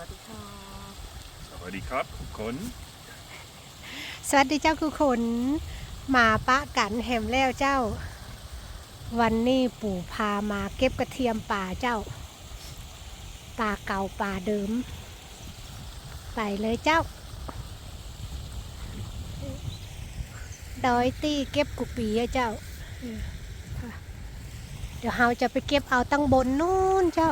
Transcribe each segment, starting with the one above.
วัสดีครับสวัสดีครับทุกคน สวัสดีเจ้าคือคนมาปะกันแหมแล้วเจ้า วันนี้ปู่พามาเก็บกระเทียมป่าเจ้า ป่าเก่าป่าเดิม ไปเลยเจ้า ดอยตี้เก็บกุปีอะเจ้าเออค่ะเดี๋ยวเราจะไปเก็บเอาตั้งบนนู่นเจ้า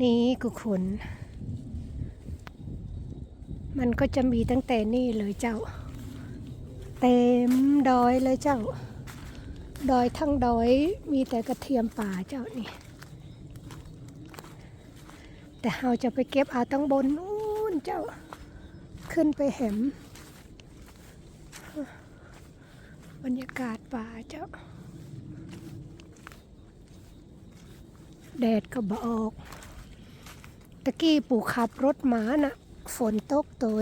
นี่กุขนมันก็จะมีตั้งแต่นี่เลยเจ้า เต็มดอยเลยเจ้า ดอยทั้งดอยมีแต่กระเทียมป่าเจ้านี่ แต่เราจะไปเก็บเอาตั้งบนนู้นเจ้า ขึ้นไปแหมบรรยากาศป่าเจ้า แดดก็บออก ตะกี้ปู่ขับรถหมานะ่ะ ฝนตกตัว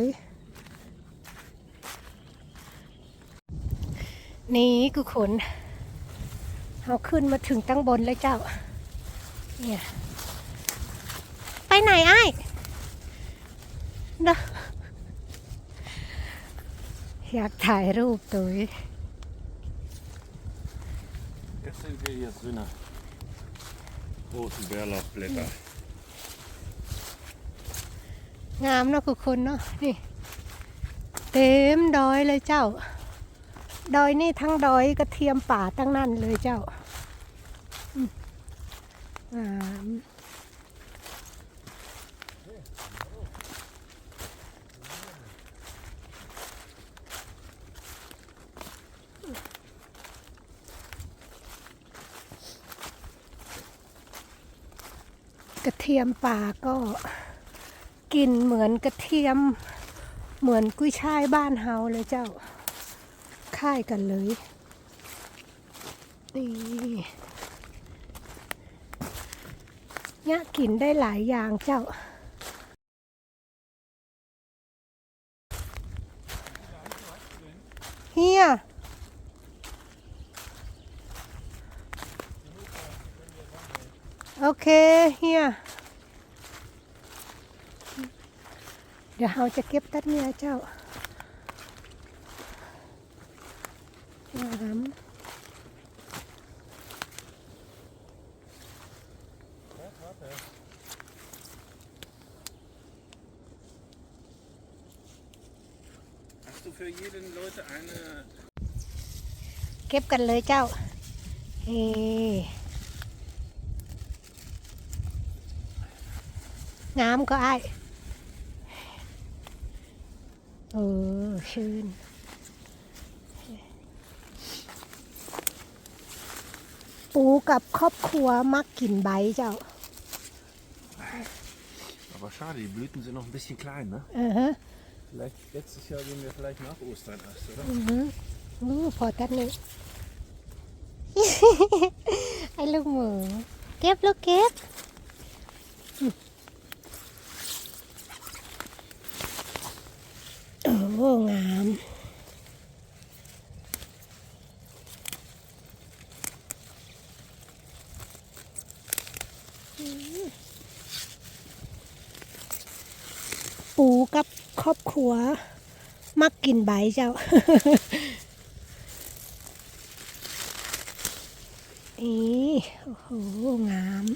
นี่คือขนเอาขึ้นมาถึงตั้งบนแล้วเจ้า เนี่ย ไปไหนไอ้เนอะอยากถ่ายรูปตัว Jetzt sind wir hier drinnen. Großen Bärlauchblätter. งามเนาะคือคนเนาะนี่ เต็มดอยเลยเจ้า ดอยนี่ทั้งดอยกระเทียมป่าทั้งนั้นเลยเจ้าอืมงามกระเทียมป่าก็ กลิ่นเหมือนกระเทียม เหมือนกุ้ยช่ายบ้านเฮาเลยเจ้าค่ายกันเลยนี่เนี่ยกินได้หลายอย่างเจ้า เฮียโอเคเฮีย เดี๋ยวเราจะเก็บตัดเนี่ยเจ้าน้ำ Hast du für jeden Leute eine เก็บกันเลยเจ้า เฮ้งามก็ไอ้าย เออ ชื่น ปูกับครอบครัวมักกินใบเจ้า Aber schade, die Blüten sind noch ein bisschen klein, ne? เออฮะ Vielleicht letztes Jahr gehen wir vielleicht nach Ostern erst, oder? อือฮึอู้พอตัดนี่ไอ้ลูกหมูเก็บลูกเก็บอืมโอ้งาม ปูกับัว มักกินใบเจ้าอีโอ้โห งาม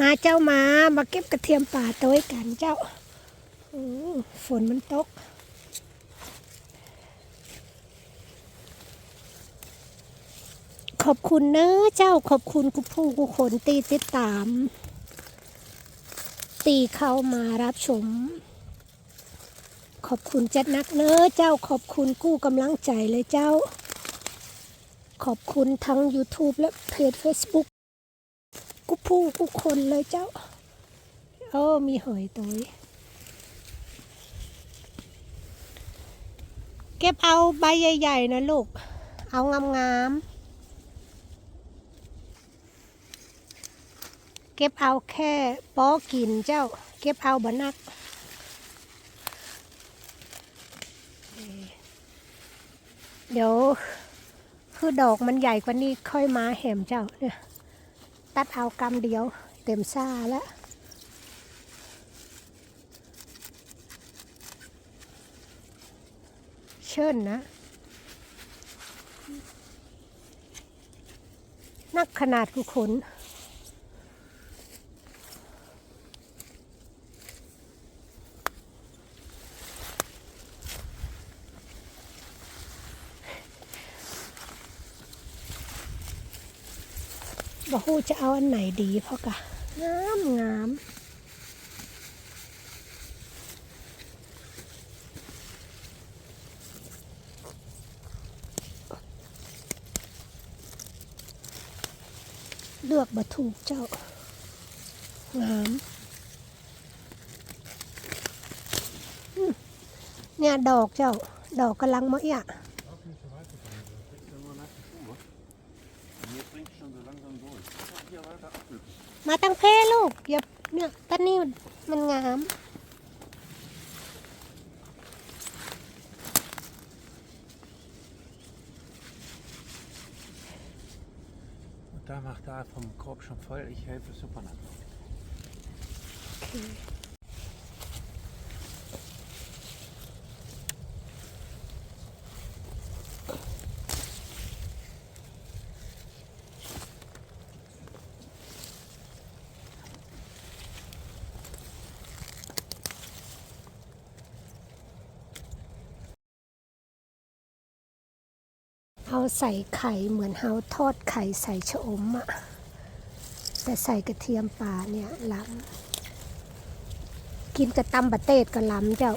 มาเจ้ามา มาเก็บกระเทียมป่าตัวกันเจ้าโอ้ฝนมันตกขอบคุณเนอะเจ้าขอบคุณกุผู้กุคนตีติดตาม ตีเข้ามารับชม ขอบคุณเจัดนักเนอะเจ้าขอบคุณกู้กำลังใจเลยเจ้า ขอบคุณทั้ง YouTube และเพจ Facebook กุผู้กุคนเลยเจ้าโอ้มีหอยตัวเก็บเอาใบใหญ่ ๆ นะลูก เอางามๆเก็บเอาแค่ป้อกินเจ้า เก็บเอาบะนัก เดี๋ยวคือดอกมันใหญ่กว่านี้ค่อยมาแหมเจ้าเนี่ย ตัดเอากำเดียว เต็มซ่าแล้วเชิญนะ นักขนาดกุขนูจะเอาอันไหนดีพราะกะงามงามเลือกบ่ถูกเจ้างามอืมเนี่ยดอกเจ้า ดอกกำลังมะอะ ลูกอย่าเนี่ยต้นนี้มันมันงาม Und da macht er vom Korb schon voll. Ich helfe super nach. เ ใส่ไข่เหมือนเฮาทอดไข่ใส่ชะอมอะแต่ใส่กระเทียมป่าเนี่ยล้ำกินกับตำบะเตดก็ล้ำเจ้า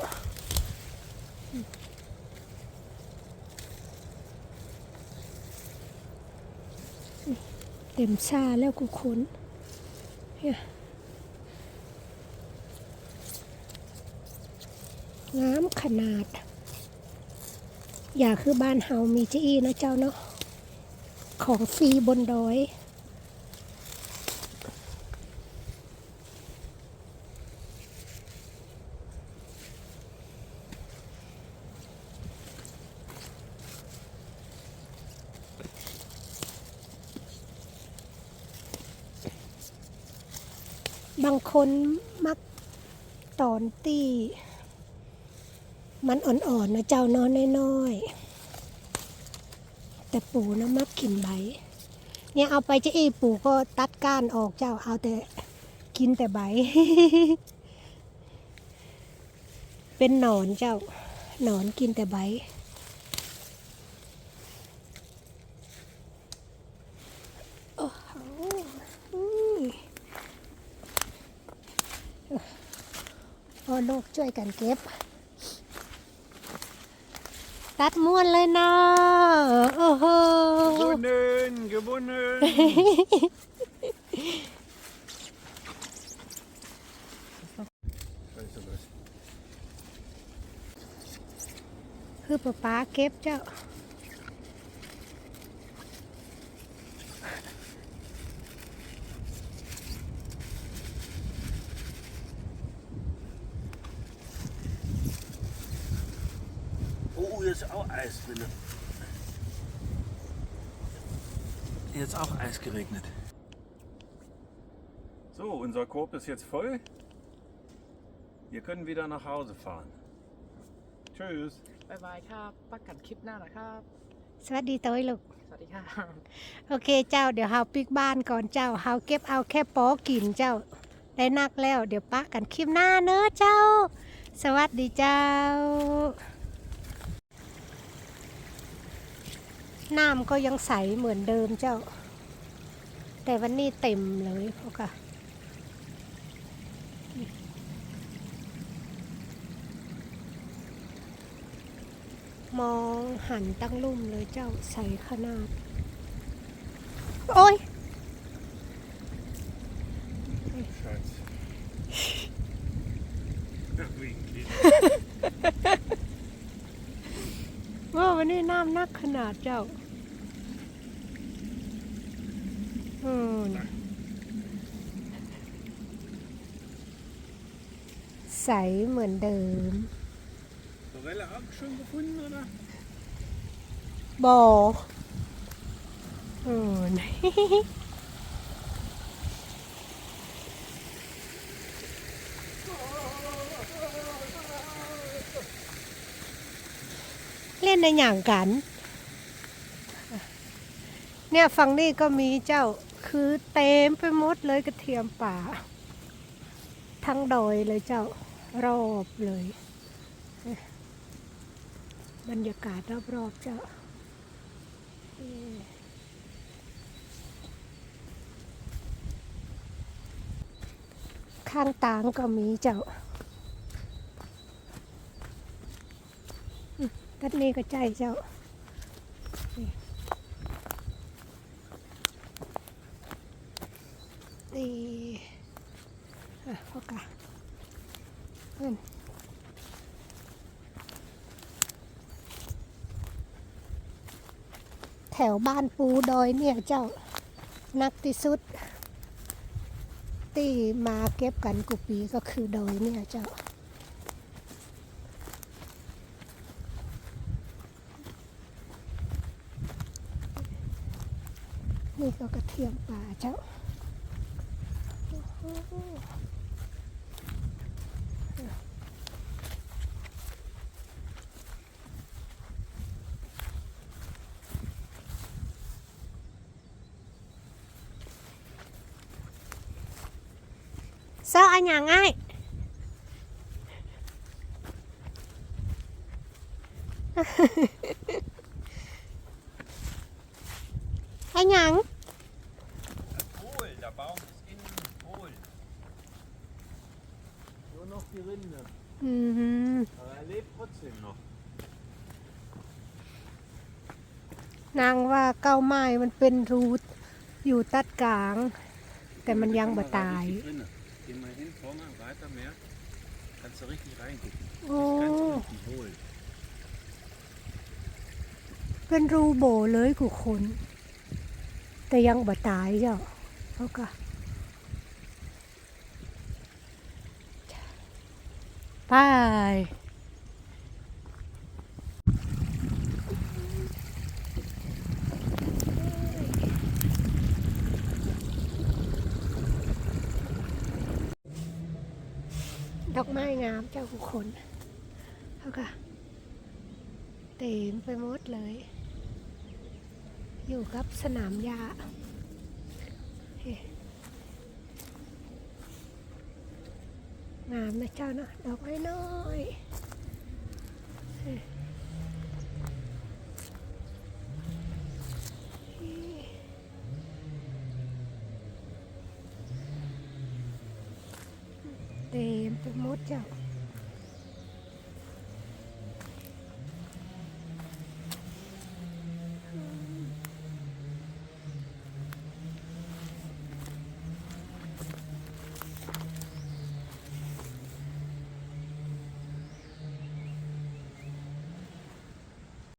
เต็มชาแล้วกูคุ้นเนี่ยงามขนาด อย่าคือบ้านเฮามีเจอี้นะเจ้าเนาะของฟรีบนดอย บางคนมักตอนตี มันอ่อนๆนะเจ้านอนน้อยๆแต่ปู่นะมักกินใบ เนี่ยเอาไปจะอีปู่ก็ตัดก้านออกเจ้าเอาแต่กินแต่ใบ เป็นหนอนเจ้า หนอนกินแต่ใบโอ้โหอืมพอโลกช่วยกันเก็บ ตัดม้วนเลยนะโอ้โห Gewonnen, gewonnen. Weißt du was? คือป้าป๊าเก็บเจ้า Jetzt auch Eis geregnet. So, unser Korb ist jetzt voll. Wir können wieder nach Hause fahren. Tschüss. บายบายครับปักกันคลิปหน้านะครับ สวัสดีตัวลูก สวัสดีค่ะโอเคเจ้าเดี๋ยวเฮาปิกบ้านก่อนเจ้าเฮาเก็บเอาแค่ปอกินเจ้า ได้นักแล้ว เดี๋ยวปะกันคลิปหน้าเนอะเจ้า สวัสดีเจ้า น้ำก็ยังใสเหมือนเดิมเจ้า แต่วันนี้เต็มเลยพวกอะมองหันตั้งลุ่มเลยเจ้าใสขนาด โอ้ย Scheiße. Wegen Kinder. ว่าวั นนี้น้ำนักขนาดเจ้าโอ้นะใสเหมือนเดิม Forelle auch schon gefunden, oder? บอโอ้น ในอย่างกัน เนี่ยฝั่งนี้ก็มีเจ้าคือเต็มไปหมดเลยกระเทียมป่า ทั้งดอยเลยเจ้ารอบเลย บรรยากาศรอบๆเจ้าข้างตางก็มีเจ้าอืม ตัดนี้ก็ใจเจ้านี่อะพอกะนั่นแถวบ้านปูดอยเนี่ยเจ้านักที่สุด ที่มาเก็บกันกุปีก็คือดอยเนี่ยเจ้า ก็กระเทียมป่าเจ้าเซาอันอย่างง่ายอันอย่าง Hohl, der Baum ist innen hohl. Nur noch die Rinde. อืม Aber er lebt trotzdem noch. นางว่าเก้าไม้มันเป็นรูอยู่ตัดกลาง แต่มันยังบ่ตายเป็นรูโบเลยกูคนแต่ยังบ่ตายเจ้าเขาก็ไป ดอกไม้งามเจ้าขุขนเขาก็เต็มไปหมดเลย อยู่กับสนามหญ้าเฮงามนะเจ้าเนาะดอกไม้น้อย เฮ้